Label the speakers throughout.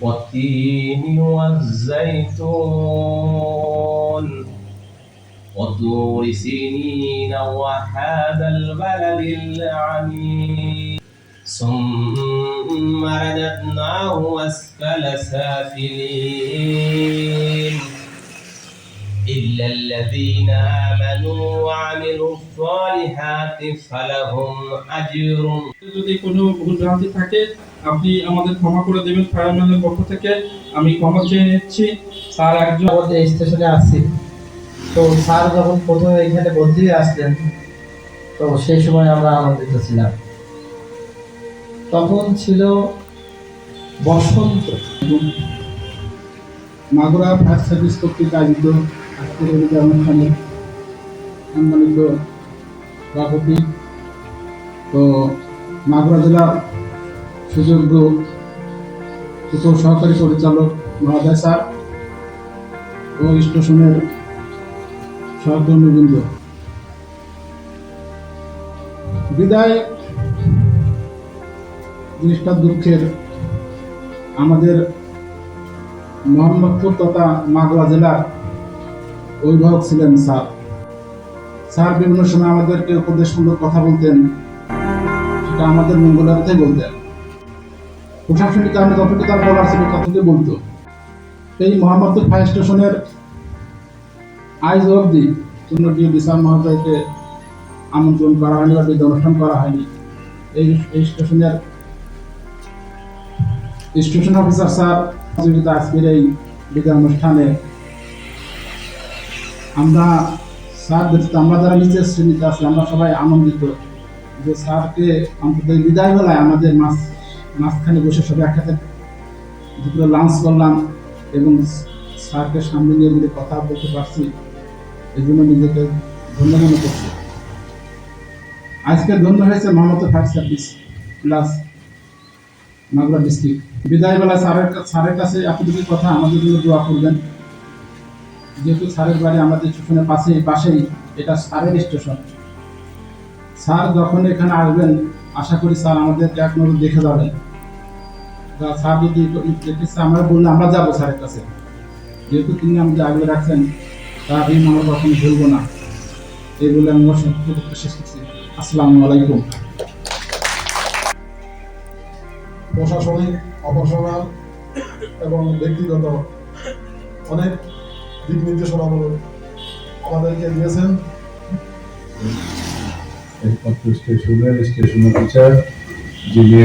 Speaker 1: والتين والزيتون وطور سنين وهذا البلد العميد ثم رددناه أسفل سافلين إلا الذين آمنوا وعملوا الصالحات فلهم أجر
Speaker 2: যদি কোনো ভুল ভ্রান্তি থাকে আপনি আমাদের ক্ষমা করে দেবেন ফায়ারম্যানের পক্ষ থেকে। আমি ক্ষমা চেয়ে নিচ্ছি। স্যার একজন
Speaker 3: আমাদের স্টেশনে আসছি তো স্যার যখন প্রথমে এখানে ভর্তি হয়ে আসলেন তো সেই সময় আমরা আনন্দিত ছিলাম। তখন ছিল বসন্ত।
Speaker 4: মাগুরা ফায়ার সার্ভিস কর্তৃক আয়োজিত আজকের অনুষ্ঠানে সম্মানিত সভাপতি তো মাগুরা জেলার সুযোগ্য উপ সহকারী পরিচালক মহোদয় স্যার ও স্টেশনের সহকর্মীবৃন্দ। বিদায়। জিনিসটা দুঃখের। আমাদের মোহাম্মদপুর তথা মাগলা জেলার অভিভাবক ছিলেন স্যার। স্যার বিভিন্ন সময় আমাদেরকে উপদেশমূলক কথা বলতেন। সেটা আমাদের মঙ্গলার্থে বলতেন। প্রশাসনিক কারণে তার বলার ছিল বলতো। এই মোহাম্মদপুর ফায়ার স্টেশনের আইজ অবধি মহোদয়কে আমন্ত্রণ করা হয়নি বা করা হয়নি। এই এই স্টেশনের স্টেশন অফিসার স্যার আজকের এই বিদায় অনুষ্ঠানে আমরা স্যার আমরা যারা নিচের শ্রেণীতে আছি, আমরা সবাই আনন্দিত যে স্যারকে অন্তত বিদায় বেলায় আমাদের মাঝ মাঝখানে বসে সবাই একসাথে দুপুরে লাঞ্চ করলাম এবং স্যারকে সামনে নিয়ে মিলে কথা বলতে পারছি এই জন্য নিজেকে ধন্য মনে করছি। আজকে ধন্য হয়েছে Mohammad fire service plus Magura district বিদায় বেলা স্যারের স্যারের কাছে এতটুকু কথা, আমাদের জন্য দোয়া করবেন। যেহেতু স্যারের বাড়ি আমাদের স্টেশনের পাশে পাশেই, এটা স্যারের স্টেশন। স্যার যখন এখানে আসবেন, আশা করি স্যার আমাদেরকে এক নজর দেখে যাবেন। স্যার যদি আমরা বললে, আমরা যাব স্যারের কাছে। যেহেতু তিনি আমাদের আগলে রাখছেন তার ঋণ আমরা কখনো ভুলবো না। এই বলে আমি আমার সংক্ষিপ্ত শেষ করছি। আসসালামু আলাইকুম।
Speaker 5: প্রশাসনিক, অপারেশনাল এবং ব্যক্তিগত অনেক দিক নির্দেশনামূলক আমাদেরকে দিয়েছেন।
Speaker 6: স্টেশনের স্টেশন অফিসার যিনি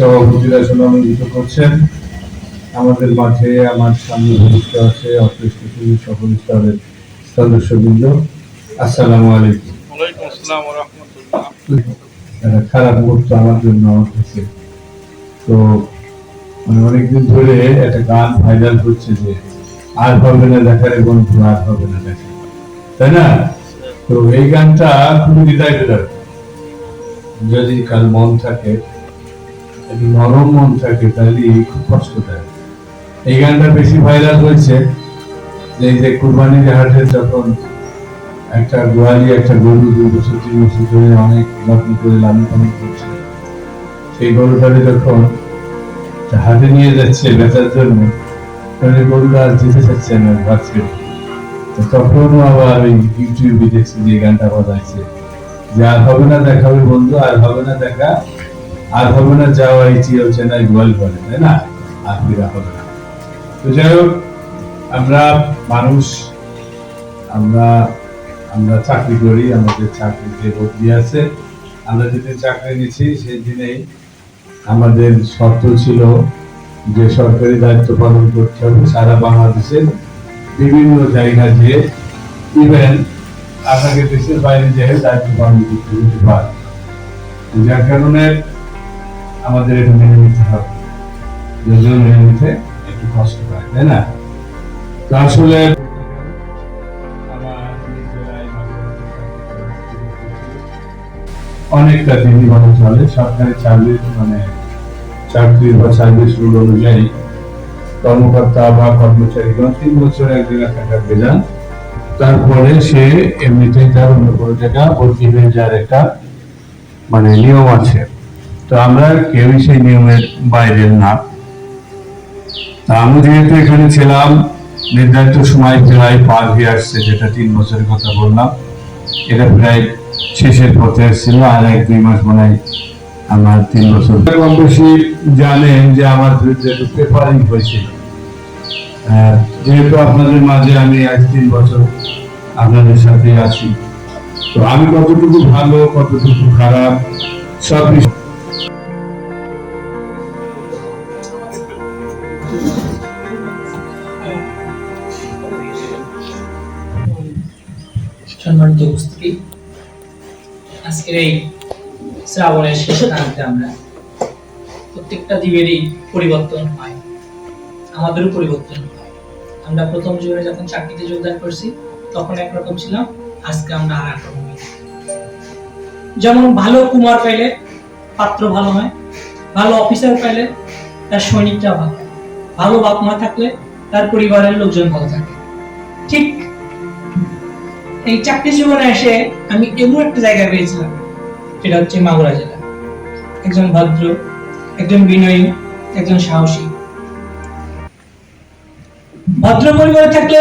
Speaker 6: সভাপতিরা সমালোচিত করছেন। আমাদের মাঠে আমার সামনে ভূমিষ্ঠ আছে সকল স্তরের সদস্যবৃন্দ। আসসালামু আলাইকুম। খারাপ মুহূর্ত আমার জন্য আমার কাছে তো মানে অনেকদিন ধরে একটা গান ভাইরাল হচ্ছে যে আর হবে না দেখার বন্ধু আর হবে না দেখা তাই না? তো এই গানটা খুবই হৃদয় যদি কাল মন থাকে নরম মন থাকে তাহলে খুব কষ্ট দেয়। এই গানটা বেশি ভাইরাল হয়েছে, এই যে কুরবানির হাটে যখন একটা গোয়ালি, একটা গরু দুই বছর, তিন বছর ধরে অনেক যত্ন করে লালন পালন করছে, সেই গরুটাকে যখন হাটে নিয়ে যাচ্ছে বেচার জন্য এই গরুটা আর যেতে চাচ্ছে না ভাবছে তো তখনও আবার ওই ইউটিউবে দেখছি যে গানটা বাজাইছে। যে আর হবে না দেখা হবে বন্ধু, আর হবে না দেখা আর হবে না যাওয়া এই চির চেনাই গোয়াল বলে তাই না? আর ফিরা হবে না। তো যাই হোক, আমরা মানুষ, আমরা আমরা চাকরি করি, আমাদের চাকরিতে বদলি আছে। আমরা যেদিন চাকরি নিচ্ছি সেই দিনেই আমাদের শর্ত ছিল যে সরকারি দায়িত্ব পালন করতে হবে সারা বাংলাদেশের বিভিন্ন জায়গা দিয়ে। ইভেন আপনাকে দেশের বাইরে যেয়ে দায়িত্ব পালন করতে পারে। যার কারণে আমাদের এটা মেনে নিতে হবে। যদিও মেনে নিতে একটু কষ্ট হয়, তাই না? তো আসলে অনেকটা ভালো চলে। সরকারি চাকরির মানে চাকরি বা সার্ভিস রুল অনুযায়ী কর্মকর্তা বা কর্মচারীগণ তিন বছর এক জায়গায় থাকার বেলা তারপরে সে এমনিতেই তার অন্য কোনো জায়গা বদলি হয়ে যাওয়ার একটা মানে নিয়ম আছে। তো আমরা কেউই সেই নিয়মের বাইরে না। তা আমি যেহেতু এখানে ছিলাম, নির্ধারিত সময় প্রায় পার হয়ে আসছে, যেটা তিন বছরের কথা বললাম। এটা প্রায় শেষের পথে এসেছিল, আর এক দুই মাস মনে হয় আমার তিন বছর কম বেশি জানেন যে আমার বিরুদ্ধে পেপারিং হয়েছিল। যেহেতু আপনাদের মাঝে আমি আজ তিন বছর আপনাদের সাথে আছি, তো আমি কতটুকু ভালো, কতটুকু খারাপ, সব
Speaker 7: উপস্থিতি আজকের এই শ্রাবণের আমরা প্রত্যেকটা জীবেরই পরিবর্তন হয়। আমাদেরও পরিবর্তন হয়। আমরা প্রথম জীবনে যখন চাকরিতে যোগদান করছি, তখন একরকম ছিলাম, আজকে আমরা আর এক রকম হয়েছি। যেমন ভালো কুমার পাইলে পাত্র ভালো হয়, ভালো অফিসার পাইলে তার সৈনিকটা ভালো ভালো বাপ মা থাকলে তার পরিবারের লোকজন ভালো থাকে। ঠিক এই চাকরি জীবনে এসে আমি এমন একটা জায়গা পেয়েছিলাম, সেটা হচ্ছে মাগুরা জেলা। একজন ভদ্র, একজন বিনয়ী, একজন সাহসী। ভদ্র পরিবারে থাকলে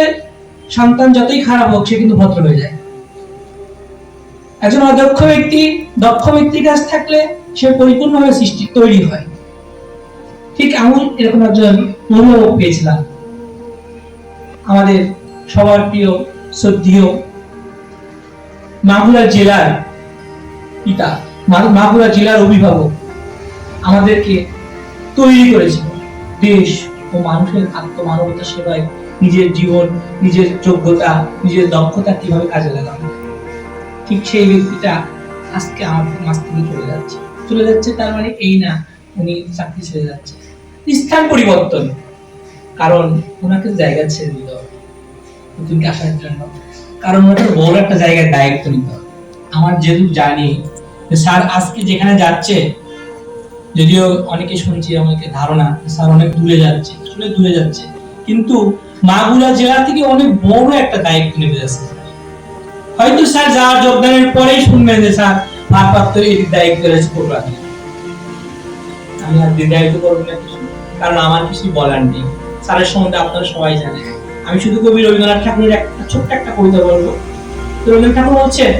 Speaker 7: সন্তান যতই খারাপ হোক, সে কিন্তু ভদ্র হয়ে যায়। একজন অদক্ষ ব্যক্তি, দক্ষ ব্যক্তির কাছ থাকলে সে পরিপূর্ণভাবে সৃষ্টি, তৈরি হয়। ঠিক এমন এরকম একজন অভিভাবক পেয়েছিলাম। আমাদের সবার প্রিয়, শ্রদ্ধীয় মাগুরা জেলার পিতা মাগুরা জেলার অভিভাবক আমাদেরকে তৈরি করেছে। দেশ ও মানুষের আত্মমানবতা সেবায় নিজের জীবন, নিজের যোগ্যতা, নিজের দক্ষতা কীভাবে কাজে লাগানো ঠিক সেই ব্যক্তিটা আজকে আমাদের মাছ থেকে চলে যাচ্ছে। চলে যাচ্ছে তার মানে এই না, উনি চাকরি ছেড়ে যাচ্ছে। স্থান পরিবর্তন। কারণ ওনাকে জায়গা ছেড়ে দিতে হবে। নতুন আসার জন্য কারণ ওনাকে বড় একটা জায়গায় দায়িত্ব নিতে আমার যেহেতু জানি স্যার আজকে যেখানে যাচ্ছে, যদিও অনেকে শুনছি অনেকে ধারণা স্যার অনেক দূরে যাচ্ছে, আসলে দূরে যাচ্ছে। কিন্তু মাগুরা জেলা থেকে অনেক বড় একটা দায়িত্ব নিতে যাচ্ছে হয়তো স্যার যাওয়ার যোগদানের পরেই শুনবেন যে স্যার এই দায়িত্ব রয়েছে আমি আর দীর্ঘায়িত করব না কিছু। কারণ আমার কিছু বলার নেই। স্যারের সম্বন্ধে আপনারা সবাই জানেন। আমি শুধু কবি রবীন্দ্রনাথ ঠাকুরের একটা ছোট্ট একটা কবিতা বলব। রবীন্দ্রনাথ ঠাকুর বলছেন,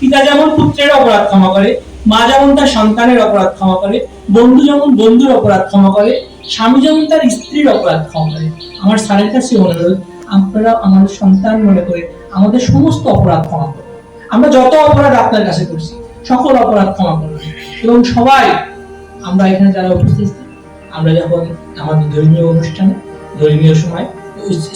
Speaker 7: পিতা যেমন পুত্রের অপরাধ ক্ষমা করে, মা যেমন তার সন্তানের অপরাধ ক্ষমা করে, বন্ধু যেমন বন্ধুর অপরাধ ক্ষমা করে, স্বামী যেমন তার স্ত্রীর অপরাধ ক্ষমা করে। আমার স্যারের কাছে অনুরোধ, আপনারা আমাদের সন্তান মনে করে আমাদের সমস্ত অপরাধ ক্ষমা করুন। আমরা যত অপরাধ আপনার কাছে করছি, সকল অপরাধ ক্ষমা করুন। এবং সবাই, আমরা এখানে যারা উপস্থিত, আমরা যখন আমাদের ধর্মীয় অনুষ্ঠানে। ধর্মীয় সময়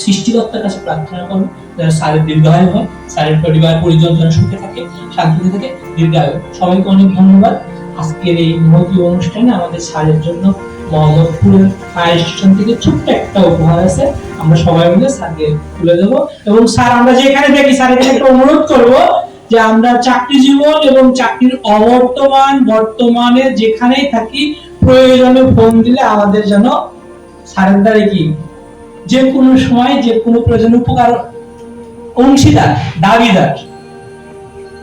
Speaker 7: সৃষ্টিকর্তার কাছে প্রার্থনা করব যারা স্যারের দীর্ঘায়ু হয়, স্যারের পরিবার, পরিজন যেন সুখে থাকে, শান্তিতে থাকে, দীর্ঘায়ু। সবাইকে অনেক ধন্যবাদ। আজকের এই মহতি অনুষ্ঠানে আমাদের স্যারের জন্য মোহাম্মদপুরের ফায়ার স্টেশন থেকে ছোট্ট একটা উপহার আছে। আমরা সবাই মিলে স্যারকে তুলে দেবো। এবং স্যার, আমরা যেখানে থাকি স্যারের কাছে একটা অনুরোধ করব যে আমরা চাকরি জীবন এবং চাকরির অবর্তমান বর্তমানে যেখানেই থাকি, প্রয়োজনে ফোন দিলে আমাদের যেন স্যারের দ্বারা কি যে কোনো সময় যে কোনো প্রয়োজন উপকার, অংশীদার, দাবিদার।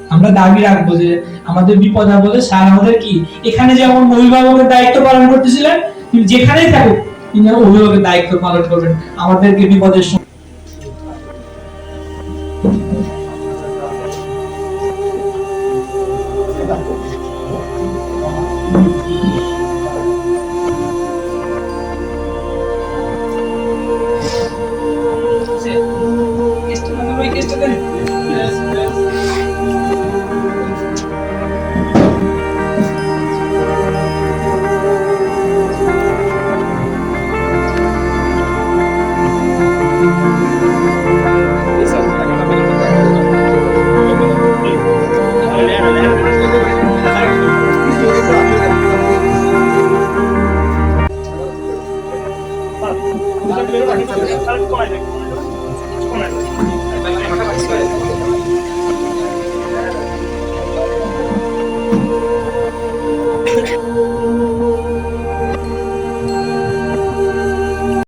Speaker 7: আমরা দাবি রাখব যে, আমাদের বিপদ আপদে স্যার আমাদের কি? এখানে যেমন অভিভাবকের দায়িত্ব পালন করতেছিলেন, তিনি যেখানেই থাকুক, তিনি অভিভাবকের দায়িত্ব পালন করবেন। আমাদেরকে বিপদের সময়
Speaker 2: ね。